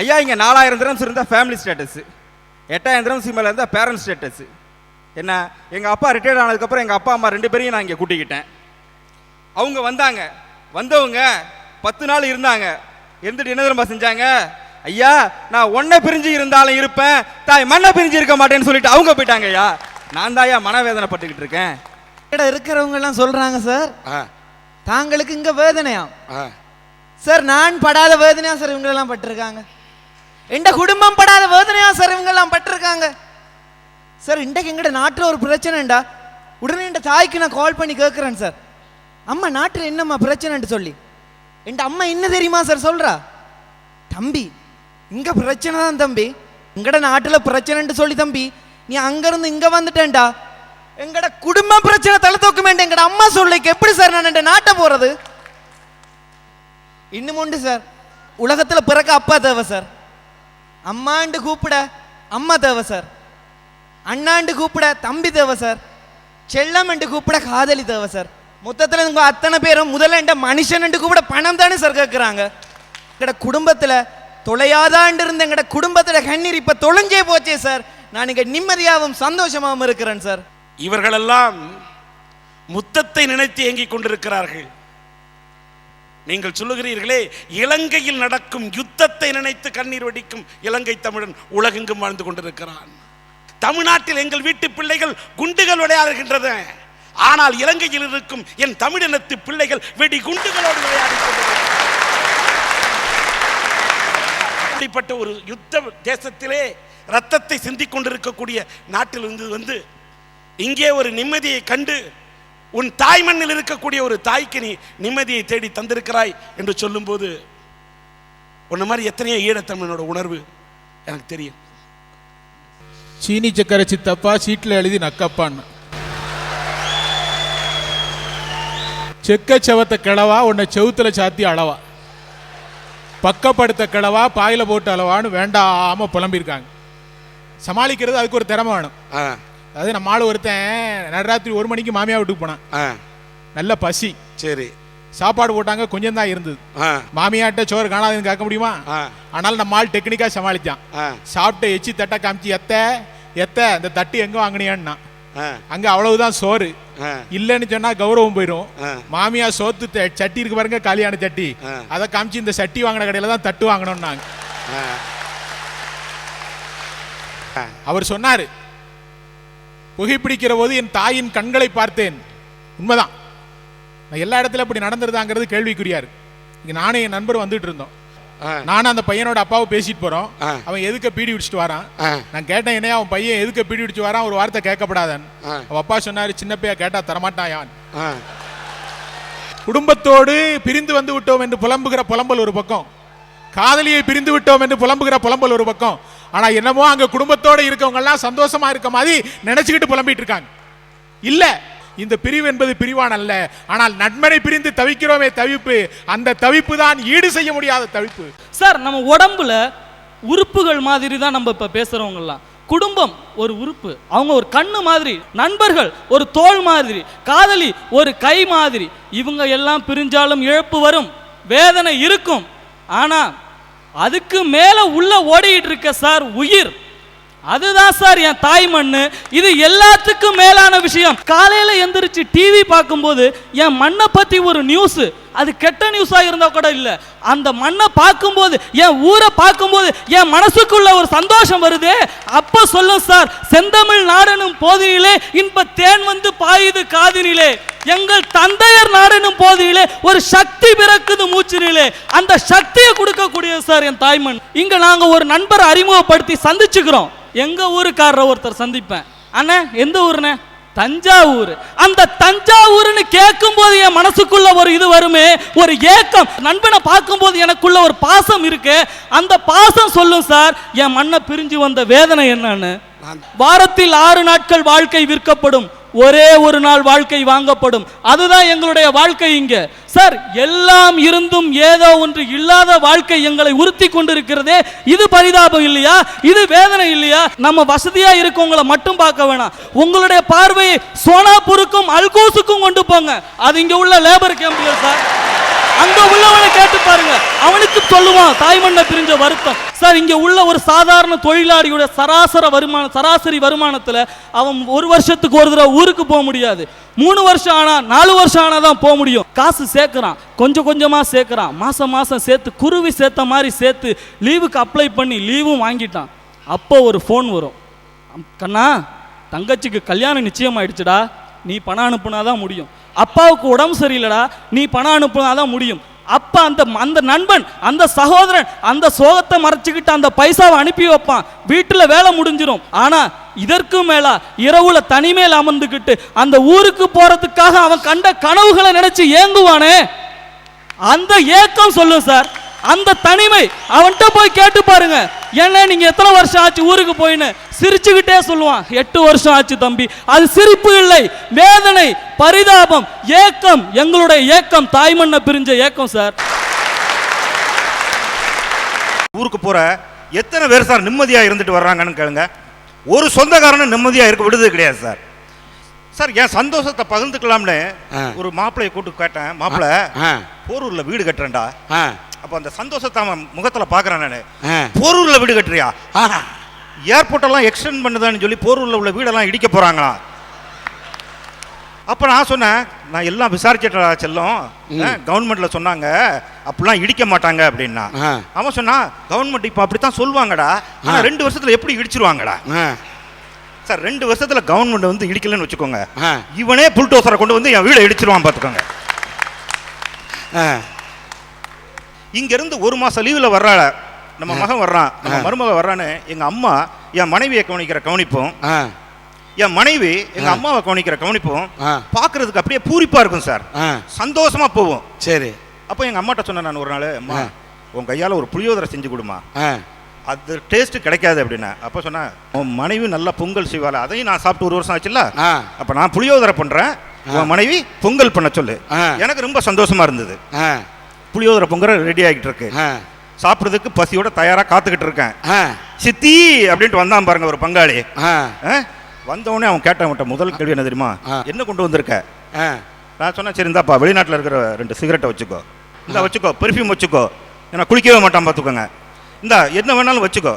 ஐயா இங்கே நாலாயிரம் திரம்ஸ் இருந்தால் ஃபேமிலி ஸ்டேட்டஸு எட்டாயிரம் திரம்ஸ் மேலே இருந்தால் பேரண்ட் ஸ்டேட்டஸு என்ன? எங்கள் அப்பா ரிட்டையர்ட் ஆனதுக்கப்புறம் எங்கள் அப்பா அம்மா ரெண்டு பேரையும் நான் இங்கே கூட்டிக்கிட்டேன். அவங்க வந்தாங்க. வந்தவங்க பத்து நாள் இருந்தாங்க. இருந்துட்டு என்ன தெரியுமா செஞ்சாங்க? ஐயா நான் ஒன்றை பிரிஞ்சு இருந்தாலும் இருப்பேன். தாய் மண்ணை பிரிஞ்சு இருக்க மாட்டேன்னு சொல்லிட்டு அவங்க போயிட்டாங்க ஐயா. நான் தான் ஐயா மனவேதனைப்பட்டுக்கிட்டு இருக்கேன். இட இருக்கிறவங்க எல்லாம் சொல்றாங்க சார் தாங்களுக்கு இங்க வேதனையா சார் நான் படாத வேதனையா சார் இவங்க எல்லாம் பட்டிருக்காங்க? எந்த குடும்பம் படாத வேதனையா சார் இவங்கெல்லாம் பட்டிருக்காங்க? சார் இன்றைக்கு எங்கட நாட்டில் ஒரு பிரச்சனைண்டா? உடனே என் தாய்க்கு நான் கால் பண்ணி கேட்குறேன் சார். அம்மா நாட்டில் என்னம்மா பிரச்சனைன்ட்டு சொல்லி. என் அம்மா என்ன தெரியுமா சார் சொல்றா? தம்பி இங்க பிரச்சனை தான் தம்பி. எங்கட நாட்டில் பிரச்சனைன்ட்டு சொல்லி தம்பி நீ அங்கிருந்து இங்க வந்துட்டேன்டா. எங்கட குடும்ப பிரச்சனை தலை தூக்க வேண்டாம் எங்கட அம்மா சொல்லிக்கு எப்படி சார் நான் என் நாட்டை போறது? இன்னும் உண்டு சார். உலகத்தில் பிறக்க அப்பா தேவை சார். அம்மாண்டு கூப்பிட அம்மா தேவை சார். அண்ணாண்டு கூப்பிட தம்பி தேவை சார். செல்லம்ண்டு கூப்பிட காதலி தேவை சார். மொத்தத்தில் உங்க அத்தனை பேரும் முதல்ல என்ற மனுஷன் கூப்பிட பணம் தானே சார் கேட்குறாங்க எங்கட குடும்பத்தில் தொலையாதாண்டு இருந்த எங்கட குடும்பத்தில் கண்ணீர் இப்போ தொலைஞ்சே போச்சே சார். நான் இங்கே நிம்மதியாகவும் சந்தோஷமாகவும் இருக்கிறேன் சார். இவர்களெல்லாம் முத்தத்தை நினைத்து ஏங்கிக் கொண்டிருக்கிறார்கள். நீங்கள் சொல்லுகிறீர்களே இலங்கையில் நடக்கும் யுத்தத்தை நினைத்து கண்ணீர் வடிக்கும் இலங்கை தமிழன் உலகெங்கும் வாழ்ந்து கொண்டிருக்கிறான். தமிழ்நாட்டில் எங்கள் வீட்டு பிள்ளைகள் குண்டுகள் விளையாடுகின்றன. ஆனால் இலங்கையில் இருக்கும் என் தமிழினத்து பிள்ளைகள் வெடி குண்டுகளோடு விளையாடி அப்படிப்பட்ட ஒரு யுத்த தேசத்திலே ரத்தத்தை சிந்திக் கொண்டிருக்கக்கூடிய நாட்டில் இருந்து வந்து இங்கே ஒரு நிம்மதியை கண்டு உன் தாய் மண்ணில் இருக்கக்கூடிய ஒரு தாய்க்கு நீ நிம்மதியை தேடி தந்திருக்கிறாய் என்று சொல்லும்போது உன்ன மாதிரி எத்தனையோ ஈழத்தமிழனோட உணர்வு எனக்கு தெரியும். சீனி சக்கரை சித்தப்பா சீட்டில் எழுதி நக்கப்பான்னு செக்க செவத்த கிழவா உன்னை செவுத்துல சாத்தி அளவா. பக்கப்படுத்த கிழவா பாயில போட்டு அளவான்னு வேண்டாம புலம்பியிருக்காங்க. சமாளிக்கிறது அதுக்கு ஒரு திறமை வேணும். ஆ. அதாவது நம்ம ஆள் ஒருத்தன் நடுராத்திரி ஒரு மணிக்கு மாமியா வீட்டுக்கு போனான். நல்ல பசி. சரி. சாப்பாடு போட்டாங்க கொஞ்சம் தான் இருந்தது. மாமியாட்ட சோறு காணாதுன்னு கேட்க முடியுமா? ஆனால் நம்ம ஆள் டெக்னிக்கா சமாளிச்சான். சாப்பிட்டு எச்சி தட்டை காமிச்சு எத்த எத்த இந்த தட்டு எங்க வாங்கினியான்னா? அங்க அவ்வளவுதான் சோறு. இல்லைன்னு சொன்னா கௌரவம் போயிடும். மாமியா சோத்து சட்டி இருக்கு பாருங்க காலியான சட்டி. அதை காமிச்சு இந்த சட்டி வாங்கின கடையில தான் தட்டு வாங்கணும்னாங்க. அவர் சொன்னாரு புகைப்பிடிக்கிற போது என் தாயின் கண்களை பார்த்தேன். உண்மைதான். நான் எல்லா இடத்துல இப்படி நடந்துருதாங்கிறது கேள்விக்குரியாரு இங்க நானும் என் நண்பர் வந்துட்டு இருந்தோம். நானும் அந்த பையனோட அப்பாவை பேசிட்டு போறோம். அவன் எதுக்க பீடி பிடிச்சிட்டு வரான். நான் கேட்டேன் என்னையா அவன் பையன் எதுக்க பீடி பிடிச்சு வரான்? ஒரு வார்த்தை கேட்கப்படாதன். அவன் அப்பா சொன்னாரு சின்ன பையா கேட்டா தரமாட்டாயான் ஆ. குடும்பத்தோடு பிரிந்து வந்து விட்டோம் என்று புலம்புகிற புலம்பல் ஒரு பக்கம். காதலியை பிரிந்து விட்டோம் என்று புலம்புகிற புலம்பல் ஒரு பக்கம். ஆனா என்னமோ அங்க குடும்பத்தோட இருக்கவங்க எல்லாம் சந்தோஷமா இருக்க மாதிரி நினைச்சுக்கிட்டு புலம்பிட்டு இருக்காங்க. இல்ல இந்த பிரிவு என்பது பிரிவான் அல்ல. ஆனால் நண்பனை பிரிந்து தவிக்கிறோமே தவிப்பு அந்த தவிப்பு தான் ஈடு செய்ய முடியாத தவிப்பு. சார் நம்ம உடம்புல உறுப்புகள் மாதிரி தான் நம்ம இப்போ பேசுகிறவங்கலாம் குடும்பம் ஒரு உறுப்பு அவங்க ஒரு கண்ணு மாதிரி நண்பர்கள் ஒரு தோல் மாதிரி காதலி ஒரு கை மாதிரி. இவங்க எல்லாம் பிரிஞ்சாலும் இழப்பு வரும் வேதனை இருக்கும். ஆனால் அதுக்கு மேலே உள்ள ஓடிக்கிட்டு இருக்க சார் உயிர். அதுதான் சார் என் தாய் மண் இது எல்லாத்துக்கும் மேலான விஷயம். காலையில் எந்திரிச்சு டிவி பார்க்கும்போது என் மண்ணை பற்றி ஒரு நியூஸு அது கெட்ட நியூஸாக இருந்தால் கூட இல்லை. அந்த மண்ணை பார்க்கும்போது என் ஊரை பார்க்கும்போது என் மனசுக்குள்ள ஒரு சந்தோஷம் வருதே. அப்போ சொல்லும் சார் செந்தமிழ் நாடனும் போதினிலே இன்ப தேன் வந்து பாயுது காதினிலே. எங்கள் தந்தையர் நாடனும் போதினிலே ஒரு சக்தி பிறக்குது மூச்சினிலே. அந்த சக்தியை கொடுக்கக்கூடிய சார் என் தாய்மண். இங்கே நாங்கள் ஒரு நண்பரை அறிமுகப்படுத்தி சந்திச்சுக்கிறோம். எங்க ஊருக்காரரை ஒருத்தர் சந்திப்பேன். அண்ணே எந்த ஊருண்ணே? தஞ்சாவூர். அந்த தஞ்சாவூர்னு கேட்கும் போது என் மனசுக்குள்ள ஒரு இது வருமே ஒரு ஏக்கம். நண்பனை பார்க்கும்போது எனக்குள்ள ஒரு பாசம் இருக்கு. அந்த பாசம் சொல்லும் சார் என் மண்ணை பிரிஞ்சு வந்த வேதனை என்னன்னு? வாரத்தில் ஆறு நாட்கள் வாழ்க்கை விற்கப்படும். ஒரே ஒரு நாள் வாழ்க்கை வாங்கப்படும். அதுதான் எங்களுடைய வாழ்க்கை இங்க. சார் எல்லாம் இருந்தும் ஏதோ ஒன்று இல்லாத வாழ்க்கை எங்களை உறுத்தி கொண்டிருக்கிறதே இது பரிதாபம் இல்லையா? இது வேதனை இல்லையா? நம்ம வசதியா இருக்கவங்கள மட்டும் பார்க்க வேணாம். உங்களுடைய பார்வையை சோனாபுருக்கும் அல்கோஸுக்கும் கொண்டு போங்க. அது இங்க உள்ள லேபர் கேம்பியர் சார். அங்க உள்ளவனை கேட்டு பாருங்க. அவனுக்கு சொல்லுவான் தாய்மண்ணை பிரிஞ்ச வருத்தம். சார் இங்க உள்ள ஒரு சாதாரண தொழிலாளியோட சராசர வருமானம் சராசரி வருமானத்துல அவன் ஒரு வருஷத்துக்கு ஒரு தடவை ஊருக்கு போக முடியாது. மூணு வருஷம் ஆனா நாலு வருஷம் ஆனா தான் போக முடியும். காசு சேர்க்குறான். கொஞ்சம் கொஞ்சமா சேர்க்குறான். மாசம் மாசம் சேர்த்து குருவி சேர்த்த மாதிரி சேர்த்து லீவுக்கு அப்ளை பண்ணி லீவும் வாங்கிட்டான். அப்போ ஒரு ஃபோன் வரும். கண்ணா தங்கச்சிக்கு கல்யாணம் நிச்சயம் ஆயிடுச்சுடா நீ பணம் அனுப்புனாதான் முடியும். அப்பாவுக்கு உடம்பு சரியில்லடா நீ பணம் அனுப்புனா தான் முடியும். அப்பா அந்த அந்த நண்பன் அந்த சகோதரன் அந்த சோகத்தை மறைச்சிக்கிட்டு அந்த பைசாவை அனுப்பி வைப்பான். வீட்டுல வேலை முடிஞ்சிரும். ஆனா இதற்கும் மேலா இரவுல தனிமேல் அமர்ந்துக்கிட்டு அந்த ஊருக்கு போறதுக்காக அவன் கண்ட கனவுகளை நினைச்சு ஏங்குவானே? அந்த ஏக்கம் சொல்லும் சார். அந்த தனிமை அவன்கிட்ட போய் கேட்டு பாருங்க. என்ன நீங்க எத்தனை வருஷம் ஆச்சு ஊருக்கு போயின்னு? சிரிச்சுக்கிட்டே சொல்லுவான். எட்டு வருஷம் ஆச்சு தம்பி. அது சிரிப்பு இல்லை வேதனை பரிதாபம் ஏக்கம் எங்களுடைய ஏக்கம் தாய்மண்ணை பிரிஞ்ச ஏக்கம் சார். ஊருக்கு போற எத்தனை பேர் சார் நிம்மதியா இருந்துட்டு வர்றாங்கன்னு கேளுங்க. ஒரு சொந்தக்காரனும் நிம்மதியா இருக்க விடுறது கிடையாது சார். சார் என் சந்தோஷத்தை பகிர்ந்துக்கலாம்னு ஆ. ஒரு மாப்பிளைய கூட்டு கேட்டேன். மாப்பிளை ஆ, போரூர்ல வீடு கட்டுறேன்டா. ஆ, அப்ப அந்த சந்தோஷத்தை அவன் முகத்துல பாக்குறான் நானு. போரூர்ல வீடு கட்டுறியா? ஆ, ஏர்போர்ட் எல்லாம் எக்ஸ்டெண்ட் பண்ணுதான்னு சொல்லி போரூர்ல உள்ள வீடெல்லாம் இடிக்க போறாங்களாம் அப்ப நான் சொன்னேன் நான் எல்லாம் விசாரிச்சிட்டா செல்லம். கவர்மெண்ட்ல சொன்னாங்க அப்படிலாம் இடிக்க மாட்டாங்க அப்படின்னா. அவன் சொன்னா கவர்மெண்ட் இப்போ அப்படித்தான் சொல்லுவாங்கடா. ஆனா ஆ. ரெண்டு வருஷத்துல எப்படி இடிச்சிருவாங்கடா? சார் ரெண்டு வருஷத்துல கவர்மெண்ட் வந்து இடிக்கலன்னு வச்சுக்கோங்க. இவனே புல்டோசரை கொண்டு வந்து என் வீடை இடிச்சிருவான் பார்த்துக்கோங்க ஆ. இங்க இருந்து ஒரு மாசம் லீவுல வர்றாள். நம்ம மகன் வர்றான். நம்ம மருமக வர்றான்னு எங்க அம்மா என் மனைவியை கவனிக்கிற கவனிப்பும் என் மனைவி எங்க அம்மாவை கவனிக்கிற கவனிப்பும். பார்க்கிறதுக்கு அப்படியே பூரிப்பா இருக்கும் சார். ஆ, சந்தோஷமா போவோம் சரி. அப்போ எங்க அம்மாட்ட சொன்னேன் நான் ஒரு நாள் அம்மா. உன் கையால ஒரு புளியோதரை செஞ்சு கொடுமா. அது டேஸ்ட் கிடைக்காது அப்படின்னா. அப்போ சொன்னேன் உன் மனைவி நல்லா பொங்கல் செய்வாள்? அதையும் நான் சாப்பிட்டு ஒரு வருஷம் ஆச்சுல்ல. அப்போ நான் புளியோதரை பண்றேன். உன் மனைவி பொங்கல் பண்ண சொல்லு. எனக்கு ரொம்ப சந்தோஷமா இருந்தது. புளியோதரை பொங்கல் ரெடி ஆகிட்டு இருக்கு சாப்பிட்றதுக்கு பசியோட தயாரா காத்துக்கிட்டு இருக்கேன் சித்தி அப்படின்ட்டு வந்தான் பாருங்க ஒரு பங்காளி. ஆ, ஆ? வந்த உடனே அவன் கேட்டான் அவன்கிட்ட முதல் கேள்வி என்ன தெரியுமா. என்ன கொண்டு வந்திருக்க. நான் சொன்னேன் சரி இந்தாப்பா வெளிநாட்டில் இருக்கிற ரெண்டு சிகரெட்டை வச்சுக்கோ. இந்த வச்சுக்கோ பெர்ஃப்யூம் வச்சுக்கோ. ஏன்னா குளிக்கவே மாட்டான் பார்த்துக்கோங்க இந்தா என்ன வேணாலும் வச்சுக்கோ.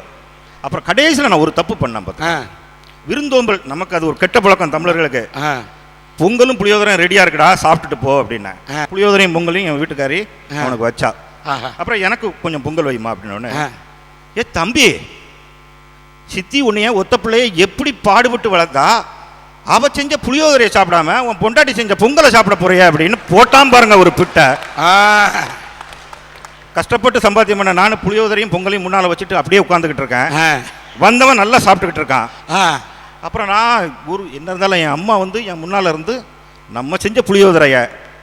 அப்புறம் கடைசியில் நான் ஒரு தப்பு பண்ணேன் பார்த்து ஆ, விருந்தோம்பல் நமக்கு அது ஒரு கெட்ட பழக்கம் தமிழர்களுக்கு. பொங்கலும் புளியோதரையும் ரெடியா இருக்குடா சாப்பிட்டுட்டு போ அப்படின்னேன். புளியோதரையும் பொங்கலையும் என் வீட்டுக்காரி ஆ. அவனுக்கு வச்சா. அப்புறம் எனக்கு கொஞ்சம் பொங்கல் வைமா அப்படின்னு ஏ தம்பி சித்தி உன்னைய ஒத்த பிள்ளைய எப்படி பாடுபட்டு வளர்த்தா? அவ செஞ்ச புளியோதரையை சாப்பிடாம உன் பொண்டாட்டி செஞ்ச பொங்கலை சாப்பிட போறியா? அப்படின்னு போட்டான் பாருங்க ஒரு பிட்டை. கஷ்டப்பட்டு சம்பாத்தியம் பண்ண நானும் புளியோதரையும் பொங்கலையும் முன்னால வச்சுட்டு அப்படியே உட்காந்துக்கிட்டு இருக்கேன். வந்தவன் நல்லா சாப்பிட்டுக்கிட்டு இருக்கான். அப்புறம் நான் குரு என்ன இருந்தாலும் என் அம்மா வந்து என் முன்னால இருந்து நம்ம செஞ்ச புளியோதரைய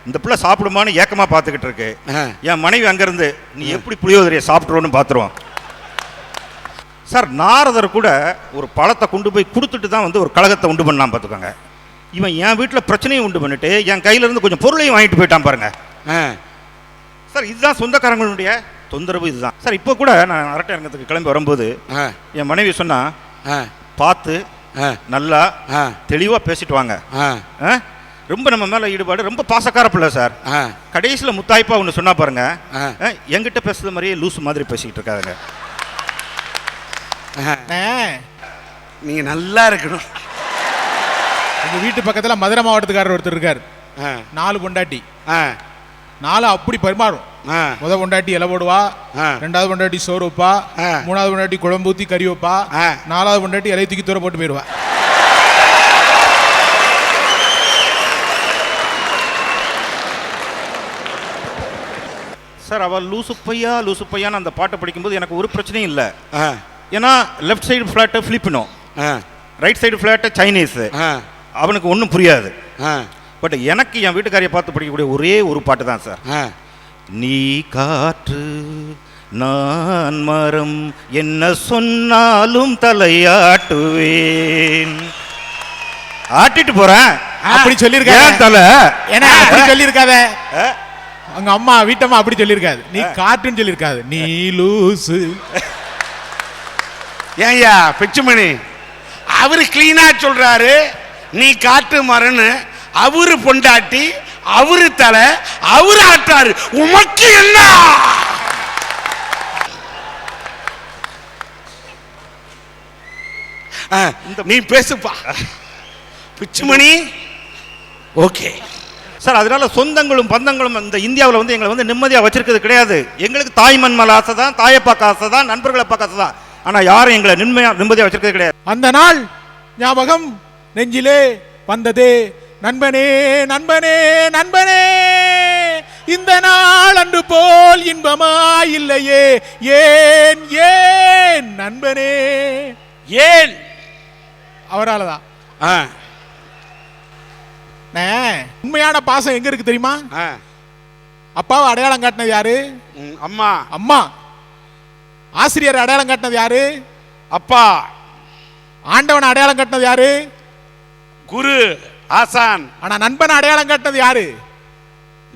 இந்த பிள்ளை சாப்பிடுமான்னு ஏக்கமா பார்த்துக்கிட்டு இருக்கு. என் மனைவி அங்கிருந்து நீ எப்படி புளியோதரையை சாப்பிட்ருவோன்னு பார்த்துருவோம். சார் நாரதர் கூட ஒரு பழத்தை கொண்டு போய் கொடுத்துட்டு தான் வந்து ஒரு கழகத்தை உண்டு பண்ணான் பார்த்துக்கோங்க. இவன் என் வீட்டில் பிரச்சனையும் உண்டு பண்ணிட்டு என் கையில இருந்து கொஞ்சம் பொருளையும் வாங்கிட்டு போயிட்டான் பாருங்க. சார் இதுதான் சொந்தக்காரங்களுடைய தொந்தரவு இதுதான். சார் இப்போ கூட நான் அரட்டை அரங்கத்துக்கு கிளம்பி வரும்போது என் மனைவி சொன்னா ஆ, பார்த்து நல்லா ஆ, தெளிவாக பேசிட்டு வாங்க. ஆ, ஆ? ரொம்ப நம்ம மேலே ஈடுபாடு ரொம்ப பாசக்கார பிள்ளை சார். ஆ, கடைசியில் முத்தாய்ப்பா ஒன்று சொன்னா பாருங்க. ஆ. ஆ, என்கிட்ட பேசுறது மாதிரியே லூஸ் மாதிரி பேசிக்கிட்டு இருக்காதுங்க ஆ. அண்ணே, நீங்க நல்லா இருக்கணும். எங்க வீட்டு பக்கத்துல மதுரை மாவட்டத்துக்காரர் ஒருத்தர் இருக்கார். ஆ, நாலு பொண்டாட்டி. நாலு அப்படி பரிமாறும். ஆ, முத பொண்டாட்டி இலை போடுவா ஆ. ரெண்டாவது பொண்டாட்டி சோறு வைப்பா ஆ. மூணாவது பொண்டாட்டி குழம்பு ஊத்தி கறி வைப்பா ஆ. நாலாவது பொண்டாட்டி இலையை தூக்கி தூர போட்டு போயிடுவா. சார் அவள் லூசு பையா லூசு பையான்னு அந்த பாட்டை படிக்கும்போது எனக்கு ஒரு பிரச்சனையும் இல்லை. ஆ, ஏன்னா லெஃப்ட் சைடு ஃப்ளாட்டு ஃபிலிப்பினோ ஆ, ரைட் சைடு ஃப்ளாட்டு சைனீஸு ஆ, அவனுக்கு ஒன்றும் புரியாது. ஆ, பட் எனக்கு என் வீட்டுக்காரியை பார்த்து படிக்கக்கூடிய ஒரே ஒரு பாட்டு தான் சார். நீ காற்று நான் மரம் என்ன சொன்னாலும் தலையாட்டுவேன். ஆட்டிட்டு போறேன். அப்படி சொல்லியிருக்காரு. ஏன் தலை? ஏன்னா அப்படி சொல்லியிருக்காத? ஆ? அங்க அம்மா வீட்டம்மா அப்படி சொல்லியிருக்காது. நீ காட்டுன்னு சொல்லியிருக்காது. நீ லூசு. ஏய்யா பிச்சுமணி அவரு கிளீனா சொல்றாரு. நீ காட்டு மரன்னு அவரு பொண்டாட்டி அவரு தலை அவரு ஆட்டாரு. உமக்கு என்ன? ஆ, நீ பேசுப்பா. பிச்சுமணி. ஓகே. சார் அதனால சொந்தங்களும் பந்தங்களும் இந்த இந்தியாவில் வந்து எங்களை வந்து நிம்மதியாக வச்சிருக்கிறது கிடையாது. எங்களுக்கு தாய் மண் மேல ஆசை தான் தாயை பார்க்க ஆசை தான் நண்பர்களை பார்க்க ஆசை தான் ஆனால் யாரும் எங்களை நிம்மதியா நிம்மதியாக வச்சிருக்கிறது கிடையாது. அந்த நாள் ஞாபகம் நெஞ்சிலே வந்ததே நண்பனே நண்பனே நண்பனே இந்த நாள் அன்று போல் இன்பமா இல்லையே ஏன் ஏன் நண்பனே? ஏன்? அவரால தான் உண்மையான பாசம் எங்க இருக்கு தெரியுமா? அப்பாவை அடையாளம் காட்டினது யாரு? அம்மா. அம்மா. ஆசிரியர் அடையாளம் காட்டினது யாரு? அப்பா. ஆண்டவன் அடையாளம் காட்டினது யாரு? குரு. ஆசான் ஆனா நண்பன் அடையாளம் காட்டினது யாரு?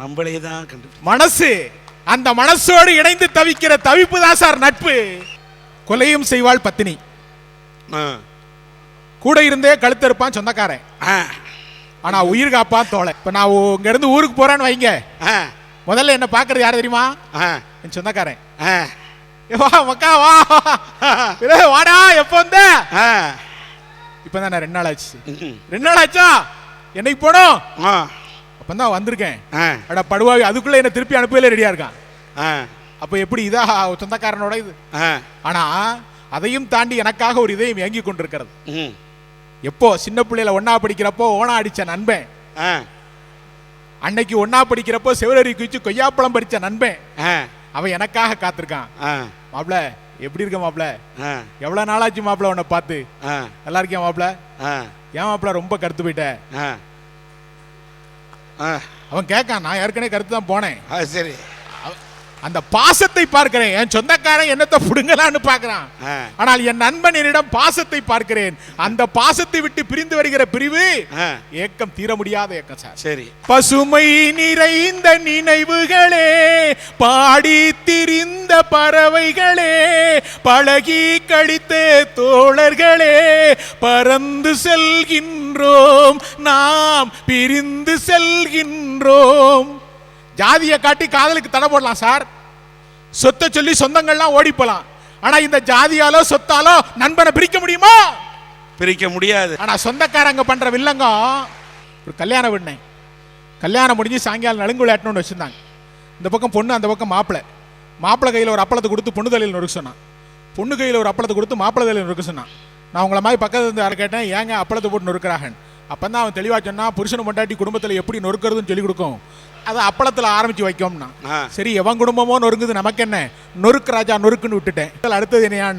நம்மளே தான் கண்டு மனசு. அந்த மனசோடு இணைந்து தவிக்கிற தவிப்பு தான் சார் நட்பு. கொலையும் செய்வாள் பத்தினி. கூட இருந்தே கழுத்தறுப்பான் சொந்தக்காரன். ஆனா உயிர் காப்பான் தோலை இப்ப நான் இங்க இருந்து ஊருக்கு போறேன்னு வைங்க. முதல்ல என்ன பாக்குறது யாரு தெரியுமா? என் சொந்தக்காரன். ஏ, வா மக்கா வா. வாடா எப்ப வந்த? இப்பதான் நான் ரெண்டு நாள் ஆச்சு. ரெண்டு நாள் ஆச்சா? என்னைக்கு போனோம் அப்பதான் வந்திருக்கேன். அட படுவாவி அதுக்குள்ள என்ன திருப்பி அனுப்பவே ரெடியா இருக்கான். அப்ப எப்படி இதா சொந்தக்காரனோட இது? ஆனா அதையும் தாண்டி எனக்காக ஒரு இதயம் இயங்கி கொண்டிருக்கிறது. எப்போ சின்ன பிள்ளையில ஒண்ணா படிக்கிறப்போ ஓனா அடிச்ச நண்பன். அன்னைக்கு ஒண்ணா படிக்கிறப்போ செவரறி குச்சி கொய்யாப்பழம் பறிச்ச நண்பன். அவன் எனக்காக காத்திருக்கான். மாப்ள எப்படி இருக்க மாப்ள எவ்வளவு நாளாச்சு மாப்ள உன்னை பார்த்து? நல்லா இருக்கியா மாப்ள ஏன் மாப்ள ரொம்ப கருத்து போயிட்ட? அவன் கேட்கான் நான் ஏற்கனவே கருத்து தான் போனேன் சரி. அந்த பாசத்தை பார்க்கிறேன். என் சொந்தக்காரன் என்னத்தை புடுங்கலான்னு பார்க்கறான். ஆனால் என் நண்பன் என்னிடம் பாசத்தை பார்க்கிறேன். அந்த பாசத்தை விட்டு பிரிந்து வருகிற பிரிவு. ஏக்கம் தீர முடியாத ஏக்கம் சார். சரி. பசுமை நிறைந்த நினைவுகளே பாடி திரிந்த பறவைகளே பழகி கடித்த தோழர்களே பறந்து செல்கின்றோம் நாம் பிரிந்து செல்கின்றோம். ஜாதியை காட்டி காதலுக்கு தடை போடலாம் சார். சொத்தை சொல்லி சொந்தங்கள்லாம் ஓடி போலாம் ஆனா இந்த ஜாதியாலோ சொத்தாலோ நண்பனை பிரிக்க முடியுமா? பிரிக்க முடியாது. ஆனா சொந்தக்காரங்க பண்ற வில்லங்கம் ஒரு கல்யாணம் பண்ணேன் கல்யாணம் முடிஞ்சு சாயங்காலம் நலுங்கு விளையாட்டணும்னு வச்சிருந்தாங்க. இந்த பக்கம் பொண்ணு அந்த பக்கம் மாப்பிள்ளை மாப்பிள்ளை கையில் ஒரு அப்பளத்தை கொடுத்து பொண்ணு தலையில் நொறுக்க சொன்னான். பொண்ணு கையில் ஒரு அப்பளத்தை கொடுத்து மாப்பிள்ளை தலையில் நொறுக்க சொன்னான். நான் உங்களை மாதிரி பக்கத்துல இருந்து யாரை கேட்டேன் ஏங்க அப்பளத்தை போட்டு நொறுக்கிறாங்கன்னு. அப்போ தான் அவன் தெளிவாக சொன்னா புருஷனை பொண்டாட்டி குடும்பத்தில் எப்படி நொறுக்கிறதுன்னு சொல்லி கொடுக்கும். அதை அப்பளத்தில் ஆரம்பிச்சு வைக்கோம்னா. சரி எவன் குடும்பமோ நொறுங்குது நமக்கு என்ன நொறுக்கு ராஜா நொறுக்குன்னு விட்டுட்டேன். அடுத்தது என்னையான்னு?